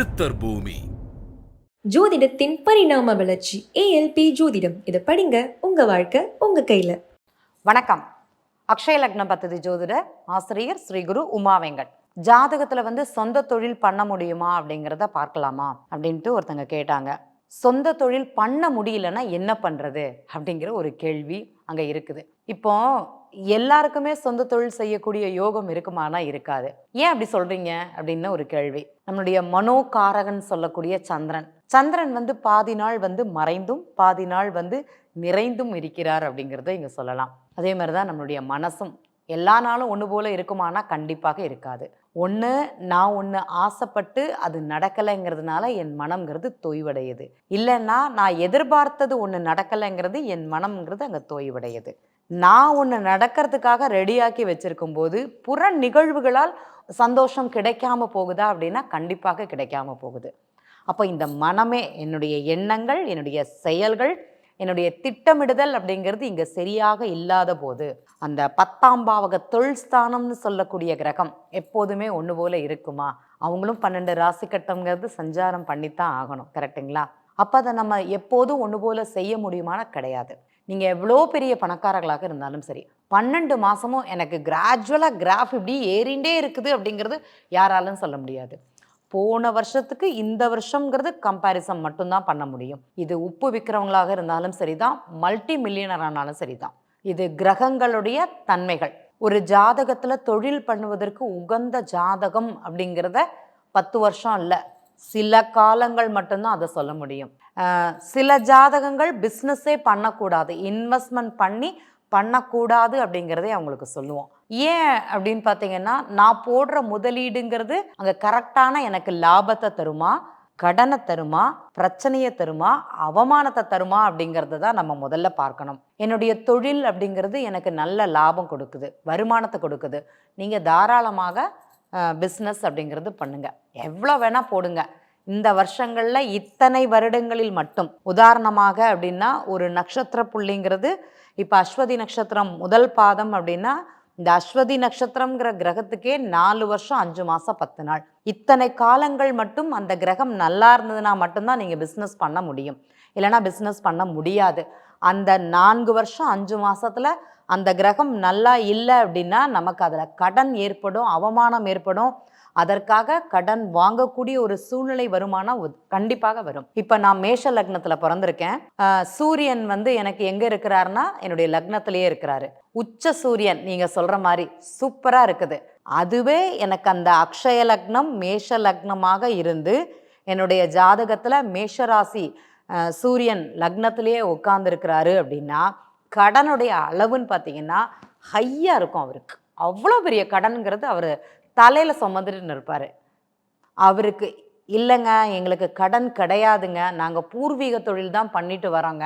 சித்தர் பூமி. ஜோதிடத்தின் பரிணாம வளர்ச்சி ஏஎல்பி ஜோதிடம். இதை படிங்க உங்க வாழ்க்கை உங்க கையில. வணக்கம். அக்ஷய லக்ன பத்ததி ஜோதிடர் ஆசிரியர் ஸ்ரீ குரு உமா வெங்கட். ஜாதகத்துல வந்து சொந்த தொழில் பண்ண முடியுமா அப்படிங்கிறத பார்க்கலாமா அப்படின்ட்டு ஒருத்தங்க கேட்டாங்க. சொந்த தொழில் பண்ண முடியலன்னா என்ன பண்றது அப்படிங்கிற ஒரு கேள்வி அங்க இருக்குது. இப்போ எல்லாருக்குமே சொந்த தொழில் செய்யக்கூடிய யோகம் இருக்குமானா இருக்காது. ஏன் அப்படி சொல்றீங்க? அப்படின்னு ஒரு கேள்வி. நம்மளுடைய மனோகாரகன் சொல்லக்கூடிய சந்திரன். சந்திரன் வந்து பாதி நாள் வந்து மறைந்தும் பாதி நாள் வந்து நிறைந்தும் இருக்கிறார் அப்படிங்கிறத இங்க சொல்லலாம். அதே மாதிரி தான் நம்மளுடைய மனசும். எல்லா நாளும் ஒன்று போல இருக்குமானா கண்டிப்பாக இருக்காது. ஒன்று நான் ஒன்று ஆசைப்பட்டு அது நடக்கலைங்கிறதுனால என் மனம்ங்கிறது தொய்வடையுது. இல்லைன்னா நான் எதிர்பார்த்தது ஒன்று நடக்கலைங்கிறது என் மனம்ங்கிறது அங்கே தொய்வடையுது. நான் ஒன்று நடக்கிறதுக்காக ரெடியாக்கி வச்சிருக்கும் போது புற நிகழ்வுகளால் சந்தோஷம் கிடைக்காம போகுதா அப்படின்னா கண்டிப்பாக கிடைக்காம போகுது. அப்போ இந்த மனமே என்னுடைய எண்ணங்கள் என்னுடைய செயல்கள் என்னுடைய திட்டமிடுதல் அப்படிங்கிறது இங்கே சரியாக இல்லாத போது அந்த பத்தாம் பாவக தொழில் ஸ்தானம்னு சொல்லக்கூடிய கிரகம் எப்போதுமே ஒன்று போல இருக்குமா? அவங்களும் பன்னெண்டு ராசி கட்டம்ங்கிறது சஞ்சாரம் பண்ணித்தான் ஆகணும் கரெக்டுங்களா அப்போ அதை நம்ம எப்போதும் ஒன்று போல் செய்ய முடியுமானா கிடையாது. நீங்கள் எவ்வளோ பெரிய பணக்காரர்களாக இருந்தாலும் சரி பன்னெண்டு மாதமும் எனக்கு கிராஜுவலாக கிராஃப் இப்படி ஏறிண்டே இருக்குது அப்படிங்கிறது யாராலும் சொல்ல முடியாது. போன வருஷத்துக்கு இந்த வருஷங்கிறது கம்பேரிசன் மட்டும்தான் பண்ண முடியும். இது உப்பு விற்கிறவங்களாக இருந்தாலும் சரிதான் மல்டி மில்லியனர் ஆனாலும் சரிதான். இது கிரகங்களுடைய தன்மைகள். ஒரு ஜாதகத்தில் தொழில் பண்ணுவதற்கு உகந்த ஜாதகம் அப்படிங்கிறத பத்து வருஷம் இல்லை சில காலங்கள் மட்டும்தான் அதை சொல்ல முடியும். சில ஜாதகங்கள் பிஸ்னஸே பண்ணக்கூடாது. இன்வெஸ்ட்மெண்ட் பண்ணி பண்ணக்கூடாது அப்படிங்கிறதே அவங்களுக்கு சொல்லுவோம். ஏன் அப்படின்னு பார்த்தீங்கன்னா நான் போடுற முதலீடுங்கிறது அங்கே கரெக்டான எனக்கு லாபத்தை தருமா கடனை தருமா பிரச்சனையை தருமா அவமானத்தை தருமா அப்படிங்கிறத தான் நம்ம முதல்ல பார்க்கணும். என்னுடைய தொழில் அப்படிங்கிறது எனக்கு நல்ல லாபம் கொடுக்குது வருமானத்தை கொடுக்குது. நீங்கள் தாராளமாக பிஸ்னஸ் அப்படிங்கிறது பண்ணுங்க. எவ்வளோ வேணால் போடுங்க. இந்த வருஷங்களில் இத்தனை வருடங்களில் மட்டும். உதாரணமாக அப்படின்னா ஒரு நட்சத்திர புள்ளிங்கிறது இப்போ அஸ்வதி நட்சத்திரம் முதல் பாதம் அப்படின்னா இந்த அஸ்வதி நட்சத்திரம்ங்கிற கிரகத்துக்கே நாலு வருஷம் அஞ்சு மாதம் பத்து நாள். இத்தனை காலங்கள் மட்டும் அந்த கிரகம் நல்லா இருந்ததுன்னா மட்டும்தான் நீங்கள் பிஸ்னஸ் பண்ண முடியும். இல்லைன்னா பிஸ்னஸ் பண்ண முடியாது. அந்த நான்கு வருஷம் அஞ்சு மாதத்தில் அந்த கிரகம் நல்லா இல்லை அப்படின்னா நமக்கு அதில் கடன் ஏற்படும் அவமானம் ஏற்படும். அதற்காக கடன் வாங்கக்கூடிய ஒரு சூழ்நிலை வருமானம் கண்டிப்பாக வரும். இப்போ நான் மேஷ லக்னத்தில் பிறந்திருக்கேன். சூரியன் வந்து எனக்கு எங்கே இருக்கிறாருன்னா என்னுடைய லக்னத்திலேயே இருக்கிறாரு. உச்ச சூரியன் நீங்கள் சொல்கிற மாதிரி சூப்பராக இருக்குது. அதுவே எனக்கு அந்த அக்ஷய லக்னம் மேஷ லக்னமாக இருந்து என்னுடைய ஜாதகத்தில் மேஷராசி சூரியன் லக்னத்திலேயே உட்காந்துருக்கிறாரு அப்படின்னா கடனுடைய அளவுன்னு பார்த்தீங்கன்னா ஹையாக இருக்கும் அவருக்கு. அவ்வளோ பெரிய கடன்கிறது அவர் தலையில் சுமந்துட்டு இருப்பார். அவருக்கு இல்லைங்க எங்களுக்கு கடன் கிடையாதுங்க. நாங்கள் பூர்வீக தொழில் தான் பண்ணிட்டு வரோங்க.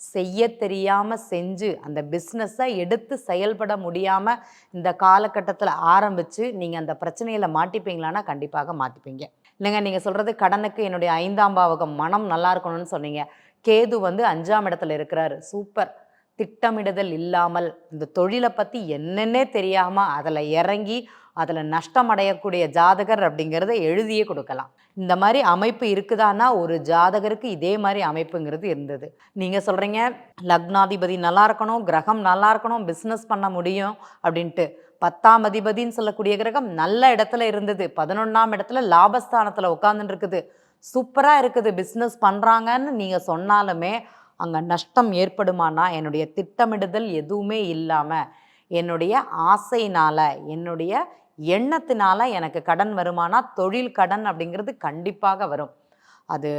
செய்ய தெரியாமல் செஞ்சு அந்த பிஸ்னஸை எடுத்து செயல்பட முடியாமல் இந்த காலகட்டத்தில் ஆரம்பித்து நீங்கள் அந்த பிரச்சனையில் மாட்டிப்பீங்களான்னா கண்டிப்பாக மாட்டிப்பீங்க. இல்லைங்க நீங்கள் சொல்கிறது கடனுக்கு என்னுடைய ஐந்தாம் பாவகம் மனம் நல்லா இருக்கணும்னு சொன்னீங்க. கேது வந்து அஞ்சாம் இடத்துல இருக்கிறாரு. சூப்பர். திட்டமிடுதல் இல்லாமல் இந்த தொழிலை பற்றி என்னென்னே தெரியாமல் அதில் இறங்கி அதில் நஷ்டம் அடையக்கூடிய ஜாதகர் அப்படிங்கிறத எழுதியே கொடுக்கலாம். இந்த மாதிரி அமைப்பு இருக்குதான்னா ஒரு ஜாதகருக்கு இதே மாதிரி அமைப்புங்கிறது இருந்தது. நீங்கள் சொல்கிறீங்க லக்னாதிபதி நல்லா இருக்கணும் கிரகம் நல்லா இருக்கணும் பிஸ்னஸ் பண்ண முடியும் அப்படின்ட்டு. பத்தாம் அதிபதின்னு சொல்லக்கூடிய கிரகம் நல்ல இடத்துல இருந்தது. பதினொன்றாம் இடத்துல லாபஸ்தானத்தில் உட்காந்துட்டு இருக்குது சூப்பராக இருக்குது பிஸ்னஸ் பண்ணுறாங்கன்னு நீங்கள் சொன்னாலுமே அங்கே நஷ்டம் ஏற்படுமானா? என்னுடைய திட்டமிடுதல் எதுவுமே இல்லாமல் என்னுடைய ஆசையினால் என்னுடைய எண்ணத்தினால எனக்கு கடன் வருமானா தொழில் கடன் அப்படிங்கிறது கண்டிப்பாக வரும். அது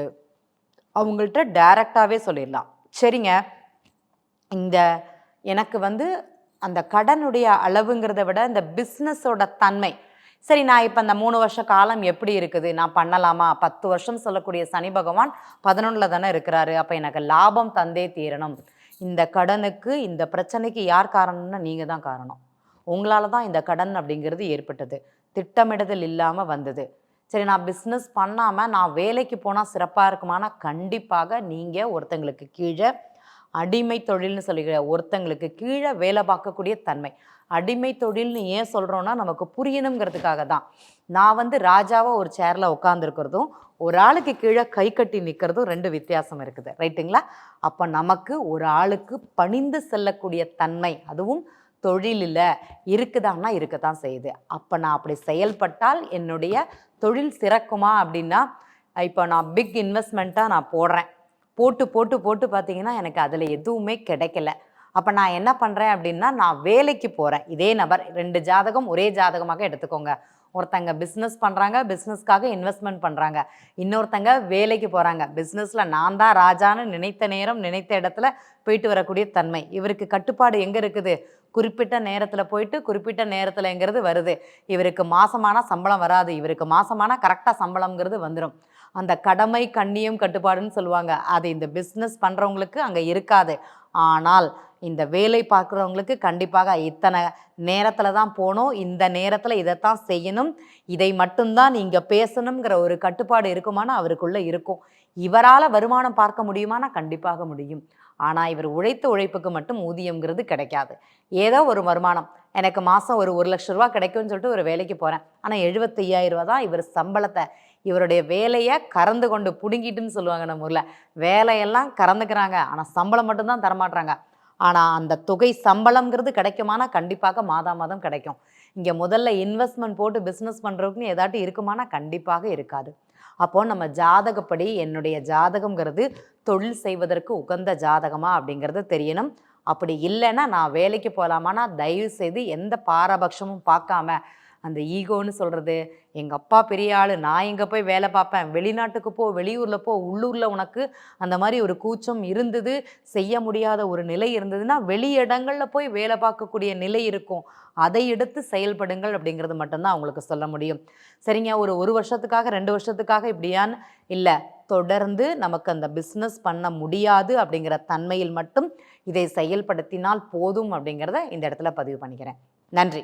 அவங்கள்ட்ட டைரக்டாகவே சொல்லிடலாம். சரிங்க. இந்த எனக்கு வந்து அந்த கடனுடைய அளவுங்கிறத விட இந்த பிஸ்னஸோட தன்மை. சரி நான் இப்போ அந்த மூணு வருஷ காலம் எப்படி இருக்குது? நான் பண்ணலாமா? பத்து வருஷம் சொல்லக்கூடிய சனி பகவான் பதினொன்றில் தானே இருக்கிறாரு. அப்போ எனக்கு லாபம் தந்தே தீரணும். இந்த கடனுக்கு இந்த பிரச்சனைக்கு யார் காரணம்னா நீங்கள் தான் காரணம். உங்களால தான் இந்த கடன் அப்படிங்கிறது ஏற்பட்டது. திட்டமிடுதல் இல்லாமல் வந்தது. சரி நான் பிஸ்னஸ் பண்ணாமல் நான் வேலைக்கு போனால் சிறப்பாக இருக்குமானா கண்டிப்பாக நீங்கள் ஒருத்தங்களுக்கு கீழே அடிமை தொழில்னு சொல்லுகிற ஒருத்தங்களுக்கு கீழே வேலை பார்க்கக்கூடிய தன்மை. அடிமை தொழில்னு ஏன் சொல்கிறோன்னா நமக்கு புரியணுங்கிறதுக்காக தான். நான் வந்து ராஜாவாக ஒரு சேரில் உட்காந்துருக்கிறதும் ஒரு ஆளுக்கு கீழே கை கட்டி நிற்கிறதும் ரெண்டு வித்தியாசம் இருக்குது. ரைட்டுங்களா அப்போ நமக்கு ஒரு ஆளுக்கு பணிந்து செல்லக்கூடிய தன்மை அதுவும் தொழிலில் இருக்குதான்னா இருக்கத்தான் செய்யுது. அப்போ நான் அப்படி செயல்பட்டால் என்னுடைய தொழில் சிறக்குமா அப்படின்னா இப்போ நான் பிக் இன்வெஸ்ட்மெண்ட்டாக நான் போடுறேன். போட்டு போட்டு போட்டு பார்த்தீங்கன்னா எனக்கு அதில் எதுவுமே கிடைக்கல. அப்போ நான் என்ன பண்ணுறேன் அப்படின்னா நான் வேலைக்கு போகிறேன் இதே நபர் ரெண்டு ஜாதகம் ஒரே ஜாதகமாக எடுத்துக்கோங்க. ஒருத்தங்க பிஸ்னஸ் பண்ணுறாங்க பிஸ்னஸ்க்காக இன்வெஸ்ட்மெண்ட் பண்ணுறாங்க இன்னொருத்தங்க வேலைக்கு போகிறாங்க பிஸ்னஸில் நான் தான் ராஜான்னு நினைத்த நேரம் நினைத்த இடத்துல போயிட்டு வரக்கூடிய தன்மை. இவருக்கு கட்டுப்பாடு எங்கே இருக்குது? குறிப்பிட்ட நேரத்தில் போயிட்டு குறிப்பிட்ட நேரத்தில்ங்கிறது வருது. இவருக்கு மாசமான சம்பளம் வராது. இவருக்கு மாசமான கரெக்டாக சம்பளம்ங்கிறது வந்துடும் அந்த கடமை கண்ணியம் கட்டுப்பாடுன்னு சொல்லுவாங்க. அது இந்த பிஸ்னஸ் பண்ணுறவங்களுக்கு அங்கே இருக்காது. ஆனால் இந்த வேலை பார்க்குறவங்களுக்கு கண்டிப்பாக இத்தனை நேரத்தில் தான் போகணும் இந்த நேரத்தில் இதைத்தான் செய்யணும். இதை மட்டும்தான் நீங்கள் பேசணுங்கிற ஒரு கட்டுப்பாடு இருக்குமானா அவருக்குள்ளே இருக்கும். இவரால் வருமானம் பார்க்க முடியுமானா கண்டிப்பாக முடியும். ஆனால் இவர் உழைத்த உழைப்புக்கு மட்டும் ஊதியம்ங்கிறது கிடைக்காது. ஏதோ ஒரு வருமானம். எனக்கு மாதம் ஒரு ஒரு லட்ச ரூபா கிடைக்கும்னு சொல்லிட்டு ஒரு வேலைக்கு போகிறேன் ஆனால் எழுபத்தையாயிரம் ரூபா தான் இவர் சம்பளத்தை இவருடைய வேலையை கறந்து கொண்டு பிடுங்கிட்டுன்னு சொல்லுவாங்க நம்ம ஊரில். வேலையெல்லாம் கறந்துக்கிறாங்க. ஆனால் சம்பளம் மட்டும்தான் தரமாட்டுறாங்க ஆனால் அந்த தொகை சம்பளங்கிறது கிடைக்குமானா கண்டிப்பாக மாதா மாதம் கிடைக்கும். இங்கே முதல்ல இன்வெஸ்ட்மெண்ட் போட்டு பிஸ்னஸ் பண்ணுறதுக்குன்னு ஏதாட்டும் இருக்குமானா கண்டிப்பாக இருக்காது. அப்போது நம்ம ஜாதகப்படி என்னுடைய ஜாதகம்ங்கிறது தொழில் செய்வதற்கு உகந்த ஜாதகமா அப்படிங்கிறது தெரியணும். அப்படி இல்லைன்னா நான் வேலைக்கு போகலாமான்னா தயவு செய்து எந்த பாரபட்சமும் பார்க்காம அந்த ஈகோன்னு சொல்கிறது எங்கள் அப்பா பெரிய ஆள் நான் எங்கே போய் வேலை பார்ப்பேன் வெளிநாட்டுக்கு போ வெளியூரில் போ உள்ளூரில் உனக்கு அந்த மாதிரி ஒரு கூச்சம் இருந்தது செய்ய முடியாத ஒரு நிலை இருந்ததுன்னா வெளி இடங்களில் போய் வேலை பார்க்கக்கூடிய நிலை இருக்கும். அதை எடுத்து செயல்படுங்கள் அப்படிங்கிறது மட்டும்தான் அவங்களுக்கு சொல்ல முடியும். சரிங்க ஒரு ஒரு வருஷத்துக்காக ரெண்டு வருஷத்துக்காக இப்படியான்னு இல்லை. தொடர்ந்து நமக்கு அந்த பிஸ்னஸ் பண்ண முடியாது அப்படிங்கிற தன்மையில் மட்டும் இதை செயல்படுத்தினால் போதும் அப்படிங்கிறத இந்த இடத்துல பதிவு பண்ணிக்கிறேன். நன்றி.